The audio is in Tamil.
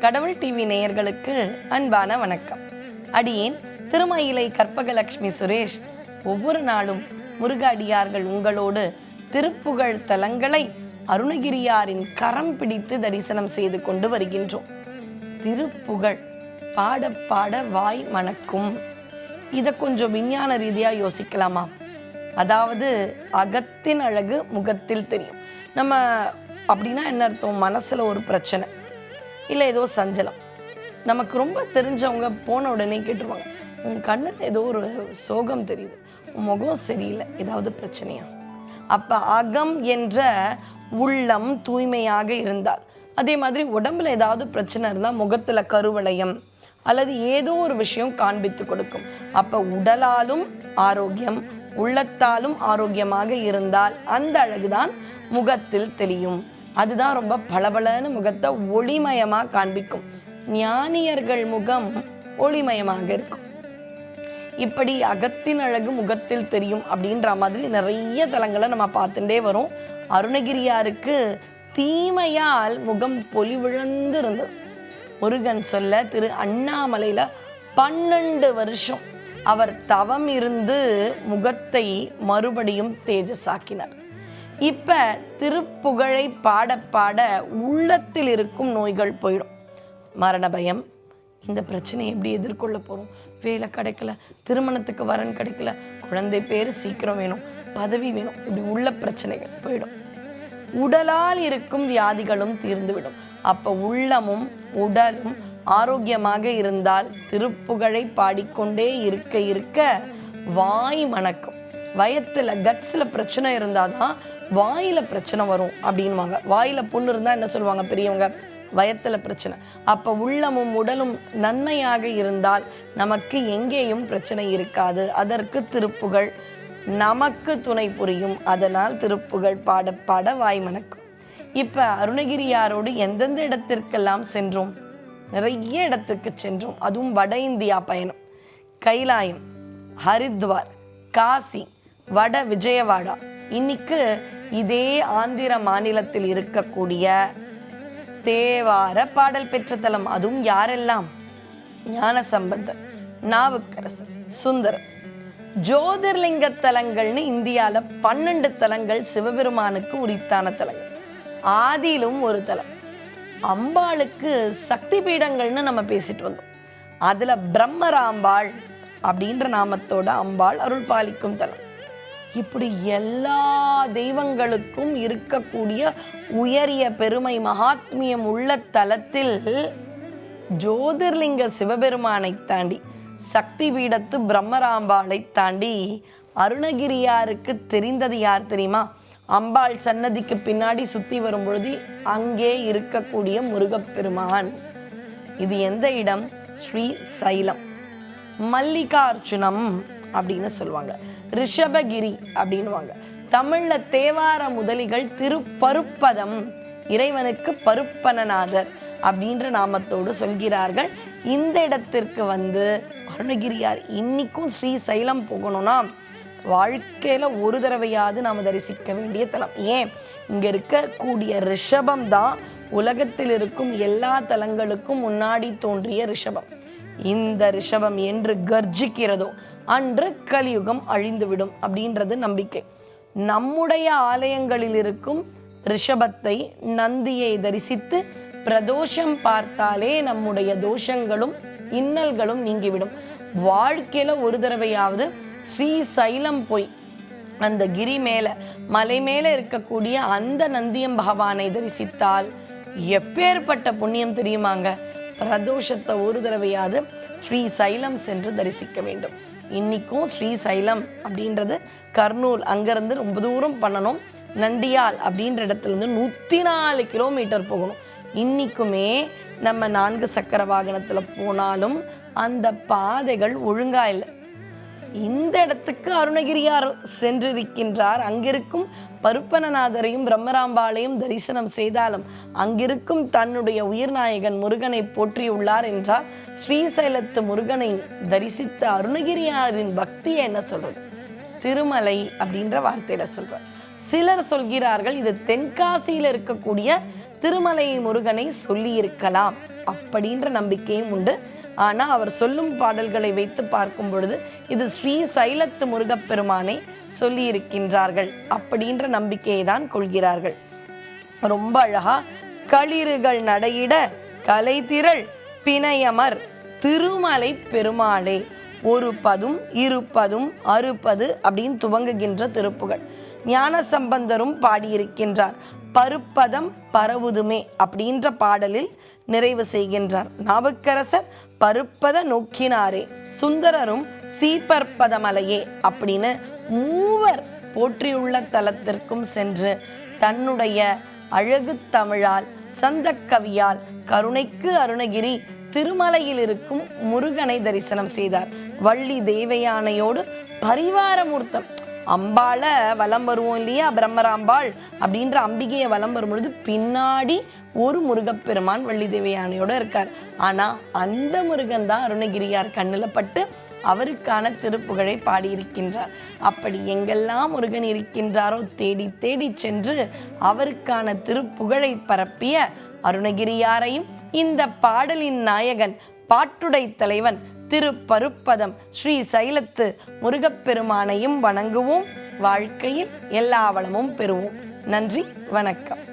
கடவுள் டிவி நேயர்களுக்கு அன்பான வணக்கம். அடியேன் திருமயிலை கற்பகலட்சுமி சுரேஷ். ஒவ்வொரு நாளும் முருக அடியார்கள் உங்களோடு திருப்புகழ் தலங்களை அருணகிரியாரின் கரம் பிடித்து தரிசனம் செய்து கொண்டு வருகின்றோம். திருப்புகழ் பாட பாட வாய் மணக்கும். இதை கொஞ்சம் விஞ்ஞான ரீதியாக யோசிக்கலாமா? அதாவது அகத்தின் அழகு முகத்தில் தெரியும். நம்ம அப்படின்னா என்ன அர்த்தம்? மனசில் ஒரு பிரச்சனை. இல்லை ஏதோ சஞ்சலம். நமக்கு ரொம்ப தெரிஞ்சவங்க போன உடனே கேட்டுருவாங்க. உன் கண்ணில் ஏதோ ஒரு சோகம் தெரியுது. உன் முகம் சரியில்லை. ஏதாவது பிரச்சனையா? அப்போ அகம் என்ற உள்ளம் தூய்மையாக இருந்தால். அதே மாதிரி உடம்புல ஏதாவது பிரச்சனை இருந்தால் முகத்தில் கருவளையம் அல்லது ஏதோ ஒரு விஷயம் காண்பித்து கொடுக்கும். அப்போ உடலாலும் ஆரோக்கியம் உள்ளத்தாலும் ஆரோக்கியமாக இருந்தால் அந்த அழகுதான் முகத்தில் தெரியும் அதுதான் ரொம்ப பளபளன்னு முகத்தை ஒளிமயமா காண்பிக்கும். ஞானியர்கள் முகம் ஒளிமயமாக இருக்கும். இப்படி அகத்தின் அழகு முகத்தில் தெரியும் அப்படின்ற மாதிரி நிறைய தலங்களை நம்ம பார்த்துட்டே வரோம். அருணகிரியாருக்கு தீமையால் முகம் பொலிவிழந்து இருந்தது முருகன் சொல்ல திரு அண்ணாமலையில பன்னெண்டு வருஷம் அவர் தவம் இருந்து முகத்தை மறுபடியும் தேஜஸாக்கினார். இப்ப திருப்புகழை பாட பாட உள்ளத்தில் இருக்கும் நோய்கள் போயிடும். மரண பயம் இந்த பிரச்சனையை எப்படி எதிர்கொள்ள போறோம்? வேலை கிடைக்கல திருமணத்துக்கு வரன் கிடைக்கல குழந்தை பேர் சீக்கிரம் வேணும் பதவி வேணும் இப்படி உள்ள பிரச்சனைகள் போயிடும். உடலால் இருக்கும் வியாதிகளும் தீர்ந்துவிடும். அப்ப உள்ளமும் உடலும் ஆரோக்கியமாக இருந்தால் திருப்புகழை பாடிக்கொண்டே இருக்க இருக்க வாய் மணக்கும். வயத்துல கட்ஸ்ல பிரச்சனை இருந்தாதான் வாயில் பிரச்சனை வரும் அப்படின்வாங்க வாயில் புண்ணு இருந்தால் என்ன சொல்லுவாங்க பெரியவங்க? வயத்துல பிரச்சனை. அப்போ உள்ளமும் உடலும் நன்மையாக இருந்தால் நமக்கு எங்கேயும் பிரச்சனை இருக்காது. அதற்கு திருப்புகள் நமக்கு துணை புரியும். அதனால் திருப்புகள் பாட பாட வாய் மணக்கும். இப்போ அருணகிரியாரோடு எந்தெந்த இடத்திற்கெல்லாம் சென்றோம்? நிறைய இடத்துக்கு சென்றோம். அதுவும் வட இந்தியா பயணம். கைலாயம் ஹரித்வார் காசி வட விஜயவாடா. இன்னைக்கு இதே ஆந்திர மாநிலத்தில் இருக்கக்கூடிய தேவார பாடல் பெற்ற தலம் அதுவும் யாரெல்லாம்? ஞான சம்பந்தர் நாவுக்கரசர் சுந்தரம் ஜோதிர்லிங்க தலங்கள்னு இந்தியால பன்னெண்டு தலங்கள் சிவபெருமானுக்கு உரித்தான தலங்கள். ஆதியிலும் ஒரு தலம். அம்பாளுக்கு சக்தி பீடங்கள்னு நம்ம பேசிட்டு வந்தோம். அதுல பிரம்மராம்பாள் அப்படின்ற நாமத்தோட அம்பாள் அருள் பாலிக்கும் தலம். இப்படி எல்லா தெய்வங்களுக்கும் இருக்கக்கூடிய உயரிய பெருமை மகாத்மியம் உள்ள தலத்தில் ஜோதிர்லிங்க சிவபெருமானை தாண்டி சக்தி பீடத்து பிரம்மராம்பாளை தாண்டி அருணகிரியாருக்கு தெரிந்தது யார் தெரியுமா? அம்பாள் சன்னதிக்கு பின்னாடி சுத்தி வரும் பொழுது அங்கே இருக்கக்கூடிய முருகப்பெருமான். இது எந்த இடம்? ஸ்ரீ சைலம். மல்லிகார்ஜுனம். அப்படின்னு சொல்லுவாங்க. ரிஷபகிரி அப்படின்னுவாங்க. தமிழ்ல தேவார முதலிகள் திருப்பருப்பதம் இறைவனுக்கு பருப்பனநாதர் அப்படின்ற நாமத்தோடு சொல்கிறார்கள். இந்த இடத்திற்கு வந்து அருணகிரியார் இன்னைக்கும் ஸ்ரீசைலம் போகணும்னா வாழ்க்கையில ஒரு தடவையாவது நாம் தரிசிக்க வேண்டிய தலம். ஏன்? இங்க இருக்கக்கூடிய ரிஷபம் தான் உலகத்தில் இருக்கும் எல்லா தலங்களுக்கும் முன்னாடி தோன்றிய ரிஷபம். இந்த ரிஷபம் என்று கர்ஜிக்கிறதோ அன்று கலியுகம் அழிந்துவிடும் அப்படின்றது நம்பிக்கை. நம்முடைய ஆலயங்களில் இருக்கும் ரிஷபத்தை நந்தியை தரிசித்து பிரதோஷம் பார்த்தாலே நம்முடைய தோஷங்களும் இன்னல்களும் நீங்கிவிடும். வாழ்க்கையில ஒரு தடவையாவது ஸ்ரீ சைலம் போய் அந்த கிரி மேல மலை மேல இருக்கக்கூடிய அந்த நந்தியம் பகவானை தரிசித்தால் எப்பேற்பட்ட புண்ணியம் தெரியுமாங்க? பிரதோஷத்தை ஒரு தடவையாவது ஸ்ரீ சைலம் சென்று தரிசிக்க வேண்டும். இன்றைக்கும் ஸ்ரீ சைலம் அப்படின்றது கர்னூல் அங்கேருந்து ரொம்ப தூரம் பண்ணணும். நண்டியால் அப்படின்ற இடத்துலேருந்து நூற்றி நாலு கிலோமீட்டர் போகணும். இன்றைக்குமே நம்ம நான்கு சக்கர வாகனத்தில் போனாலும் அந்த பாதைகள் ஒழுங்காக இல்லை. இந்த இடத்துக்கு அருணகிரியார் சென்றிருக்கின்றார். அங்கிருக்கும் பருப்பனநாதரையும் பிரம்மராம்பாளையும் தரிசனம் செய்தாலும் அங்கிருக்கும் தன்னுடைய உயிர்நாயகன் முருகனை போற்றியுள்ளார் என்றால் ஸ்ரீசைலத்து முருகனை தரிசித்த அருணகிரியாரின் பக்தியை என்ன சொல்றது? திருமலை அப்படின்ற வார்த்தையில சொல்றார். சிலர் சொல்கிறார்கள் இது தென்காசியில் இருக்கக்கூடிய திருமலை முருகனை சொல்லி இருக்கலாம் அப்படின்ற நம்பிக்கையும் உண்டு. ஆனால் அவர் சொல்லும் பாடல்களை வைத்து பார்க்கும் பொழுது இது ஸ்ரீ சைலத்து முருகப்பெருமானை சொல்லியிருக்கின்றார்கள் அப்படின்ற நம்பிக்கையை தான் கொள்கிறார்கள். ரொம்ப அழகா களிறுகள் நடையிட கலைத்திரள் பிணையமர் திருமலை பெருமாளே ஒரு பதும் இருப்பதும் அறுப்பது அப்படின்னு துவங்குகின்ற திருப்புகள். ஞான சம்பந்தரும் பாடியிருக்கின்றார் பருப்பதம் பரவுதுமே அப்படின்ற பாடலில் நிறைவு செய்கின்றார். நாவுக்கரசர் பருப்பத நோக்கினாரே. சுந்தரரும் சீப்பற்பதமலையே அப்படின்னு மூவர் போற்றியுள்ள தலத்திற்கும் சென்று தன்னுடைய அழகு தமிழால் சந்தக்கவியால் கருணைக்கு அருணகிரி திருமலையில் இருக்கும் முருகனை தரிசனம் செய்தார். வள்ளி தேவயானையோடு பரிவாரமூர்த்தம். அம்பால வலம் வருவோம் இல்லையா பிரம்மராம்பாள் அப்படின்ற அம்பிகையை வலம் வரும் பொழுது பின்னாடி ஒரு முருகப்பெருமான் வள்ளிதேவி யானையோட இருக்கார். ஆனா அந்த முருகன் தான் அருணகிரியார் கண்ணில் பட்டு அவருக்கான திருப்புகழை பாடியிருக்கின்றார். அப்படி எங்கெல்லாம் முருகன் இருக்கின்றாரோ தேடி தேடி சென்று அவருக்கான திருப்புகழை பரப்பிய அருணகிரியாரையும் இந்த பாடலின் நாயகன் பாட்டுடை தலைவன் திரு பருப்பதம் ஸ்ரீ சைலத்து முருகப்பெருமானையும் வணங்குவோம். வாழ்க்கையில் எல்லா வளமும் பெறுவோம். நன்றி வணக்கம்.